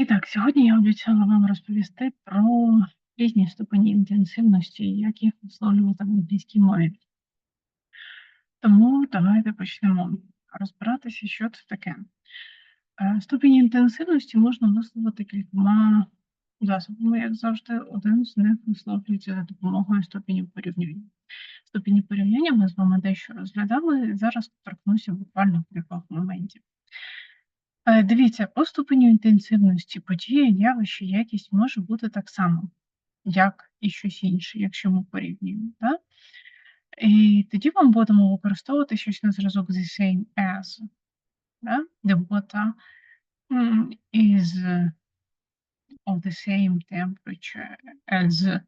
І так, сьогодні я обіцяла вам розповісти про різні ступені інтенсивності, як їх висловлювати в англійській мові. Тому давайте почнемо розбиратися, що це таке. Е, Ступінь інтенсивності можна висловити кількома засобами, як завжди, один з них висловлюється за допомогою ступенів порівняння. Ступені порівняння ми з вами дещо розглядали, і зараз торкнуся буквально кількох моментів. Е, Дивіться, по ступеню інтенсивності події, явище, якість може бути так само, як і щось інше, якщо ми порівнюємо. Да? І тоді ми будемо використовувати щось на зразок the same as. Да? The water is of the same temperature as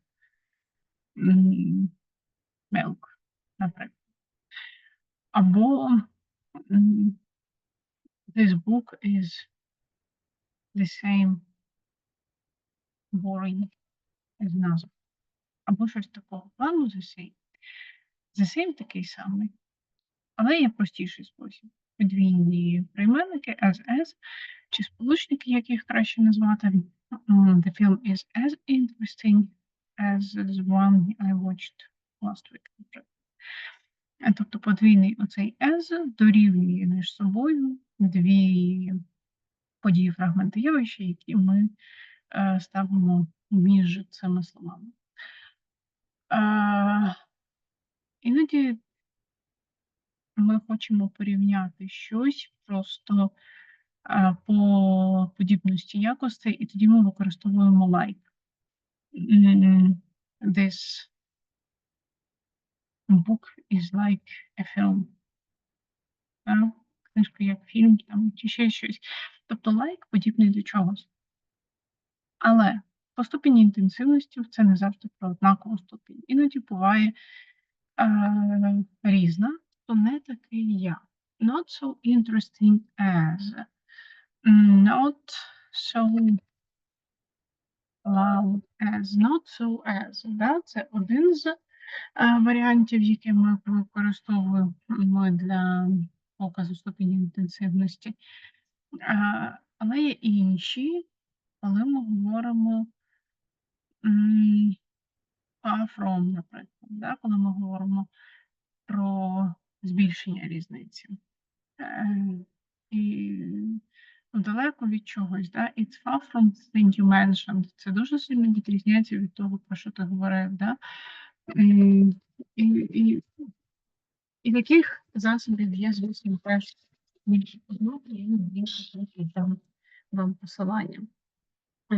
milk, наприклад. Або this book is the same boring as another. Або щось такого the same. The same такий самий, але є простіший спосіб. Подвійні прийменники as as, чи сполучники, як їх краще назвати. М, The film is as interesting as the one I watched last week. Е, Тобто подвійний оцей as дорівнює між собою дві події, фрагменти явища, які ми е, ставимо між цими словами. Е, Іноді ми хочемо порівняти щось просто по подібності якостей, і тоді ми використовуємо like. М, Book is like a film. Е, Книжка як фільм там, чи ще щось. Тобто лайк подібний до чогось. Але по ступені інтенсивності це не завжди про однакову ступінь. Іноді буває е, різна, то не такий я. Not so interesting as. Not so loud as. Not so as. Да? Це один з варіантів, які ми використовуємо для показу ступені інтенсивності. Е, Але є інші, коли ми говоримо from, наприклад, да? коли ми говоримо про збільшення різниці. Е, І далеко від чогось, да? It's far from thing you mentioned. Це дуже сильно відрізняється від того, про що ти говорив. Да? І, і, і таких засобів є, звісно, теж більше познати, і потім дам вам посилання.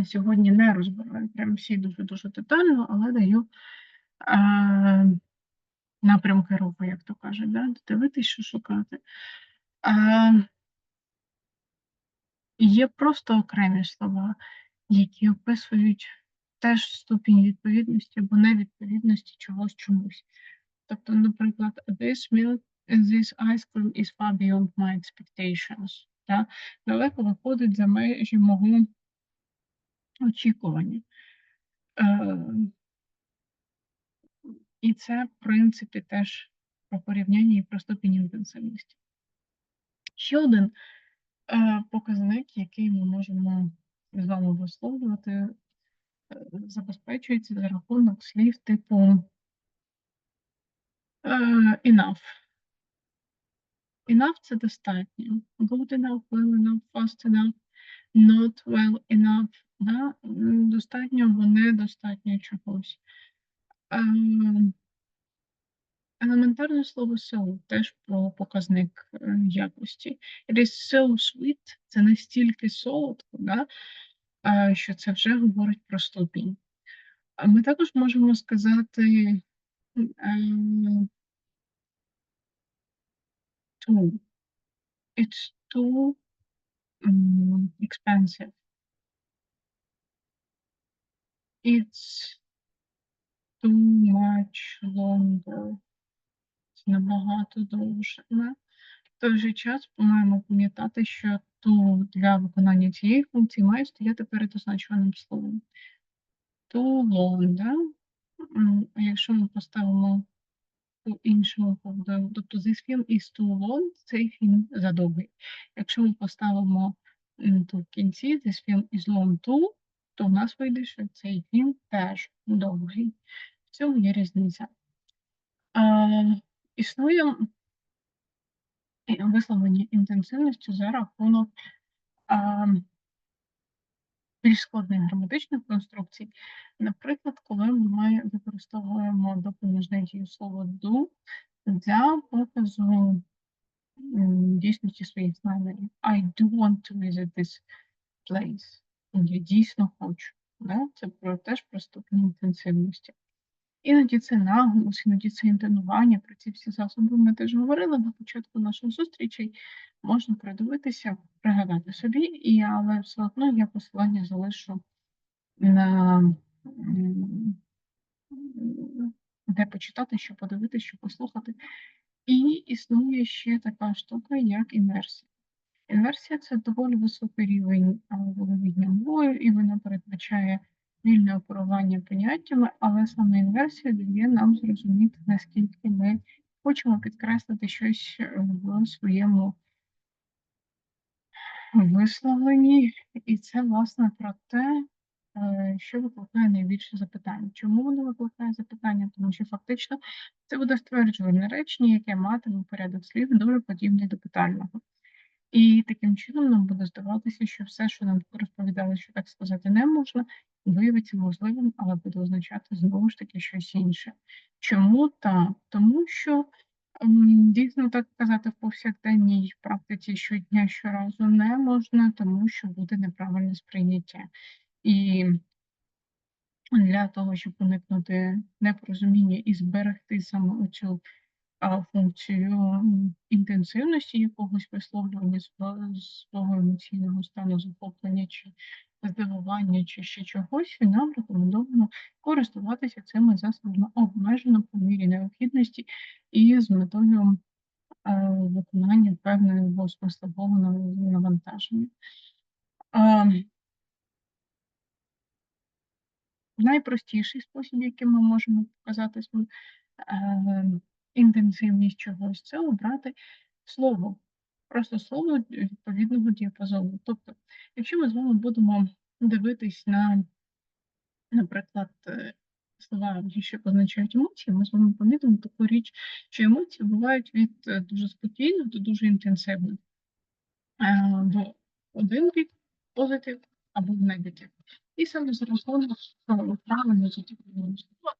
Сьогодні не розбираю прям всі дуже-дуже детально, але даю е, напрямки руху, як то кажуть, да? дивитись, що шукати. Е, є просто окремі слова, які описують теж ступінь відповідності або невідповідності чогось чомусь. Тобто, наприклад, this milk, this ice cream is far beyond my expectations. Да? Далеко виходить за межі мого очікування. Е, і це, в принципі, теж про порівняння і про ступінь інтенсивності. Ще один е, показник, який ми можемо з вами висловлювати, забезпечується за рахунок слів типу е, enough. Enough – це достатньо. Good enough, well enough, fast enough, not well enough. Да? Достатньо або недостатньо чогось. Е, Елементарне слово so теж про показник е, якості. It is so sweet, це настільки солодко, да, що це вже говорить про ступінь. Ми також можемо сказати too. It's too expensive. It's too much longer. Це набагато довше. В той же час маємо пам'ятати, що ту для виконання цієї функції має стояти перед означеним словом. Too long, да? А якщо ми поставимо по іншому поводу, тобто this film is too long, цей фільм задовгий. Якщо ми поставимо то в кінці this film is long too, то в нас вийде, що цей фільм теж довгий. В цьому є різниця. Е, існує і висловлення інтенсивності за рахунок а, більш складних граматичних конструкцій. Наприклад, коли ми використовуємо допоміжне дієслово do для показу дійсності своїх намірів. I do want to visit this place. Я дійсно хочу. Да? Це про, теж про ступінь інтенсивності. Іноді це наголос, іноді це інтонування. Про ці всі засоби ми теж говорили на початку наших зустрічей. Можна придивитися, пригадати собі, і, але все одно я посилання залишу на де почитати, що подивитися, що послухати. І існує ще така штука, як інверсія. Інверсія це доволі високий рівень володіння мовою, і вона передбачає вільне оперування поняттями, але саме інверсія дає нам зрозуміти, наскільки ми хочемо підкреслити щось е, в своєму висловленні, і це власне про те, е, що викликає найбільше запитань. Чому воно викликає запитання? Тому що фактично це буде стверджувальне речення, яке матиме порядок слів дуже подібний до питального. І таким чином нам буде здаватися, що все, що нам розповідали, що так сказати не можна, виявиться можливим, але буде означати знову ж таки щось інше. Чому так? Тому що дійсно так казати в повсякденній практиці щодня щоразу не можна, тому що буде неправильне сприйняття. І для того, щоб уникнути непорозуміння і зберегти саме оцю а, функцію інтенсивності якогось висловлювання сво- свого емоційного стану захоплення чи здивування, чи ще чогось, і нам рекомендовано користуватися цими засобами обмежено по мірі необхідності і з метою е, виконання певного смислового нав- навантаження. Ем, Найпростіший спосіб, яким ми можемо показати е, інтенсивність чогось, це обрати слово. Просто слово відповідного діапазону. Тобто, якщо ми з вами будемо дивитись на, наприклад, е, слова, що позначають емоції, ми з вами помітимо таку річ, що емоції бувають від е, дуже спокійних до дуже інтенсивних. Е, В один бік позитив або негатив. І саме за рахунок правильно задіяного слова,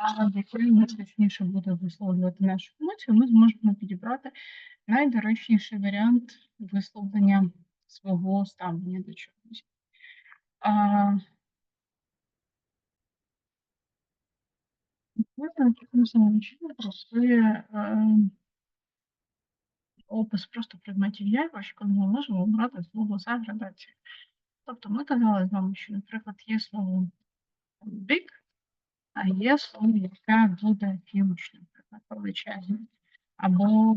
а яке найточніше буде висловлювати нашу емоцію, ми зможемо підібрати найдоречніший варіант висловлення свого ставлення до чогось. Можна е, опис просто предметів явищ, коли ми можемо обрати слово за градацією. Тобто ми казали з вами, що, наприклад, є слово big, а є слово, яке буде huge, наприклад, величезне. Або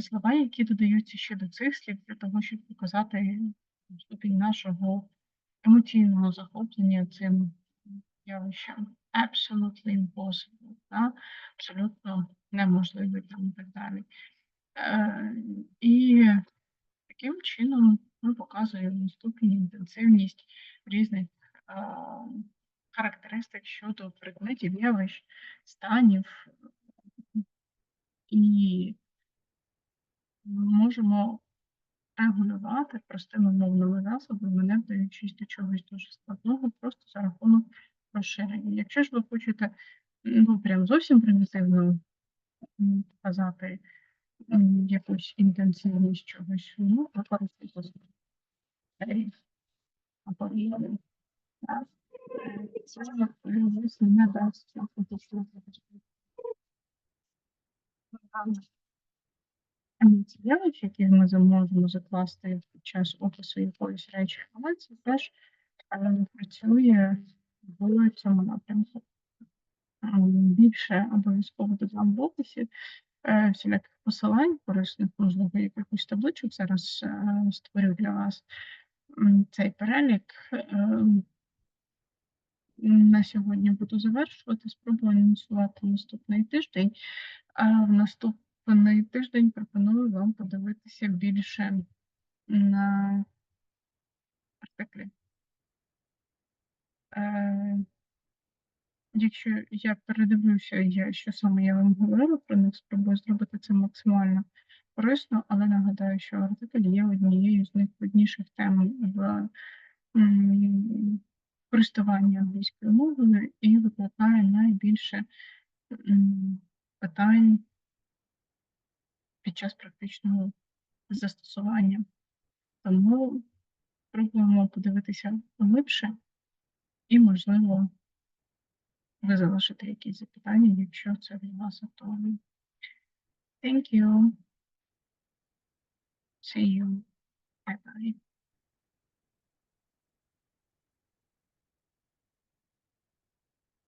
слова, які додаються ще до цих слів для того, щоб показати ступінь нашого емоційного захоплення цим явищем. Absolutely impossible, да? абсолютно неможливо там і так далі. Е, і таким чином ми показуємо ступінь інтенсивність різних характеристик щодо предметів, явищ, станів і можемо регулювати простими мовними засобами, не вдаючись до чогось дуже складного, просто за рахунок розширення. Якщо ж ви хочете ну, прям зовсім примітивно показати якусь інтенсивність чогось, ну, використовуйте або фотосувати. Які ми зможемо закласти під час опису якоїсь речі, але це теж працює в цьому напрямку. Більше обов'язково додам в описі всіляких посилань, корисних, можливо, якихось табличок зараз створю для вас цей перелік. На сьогодні буду завершувати. Спробую анонсувати наступний тиждень. А в наступний тиждень пропоную вам подивитися більше на артиклі. Е, якщо я передивлюся, я, що саме я вам говорила про них, спробую зробити це максимально корисно, але нагадаю, що артикль є однією з найскладніших тем в м, користуванні англійською мовою і викликає найбільше питань під час практичного застосування. Тому спробуємо подивитися глибше і, можливо, ви залишите якісь запитання, якщо це для вас актуально. Thank you. See you. Bye bye.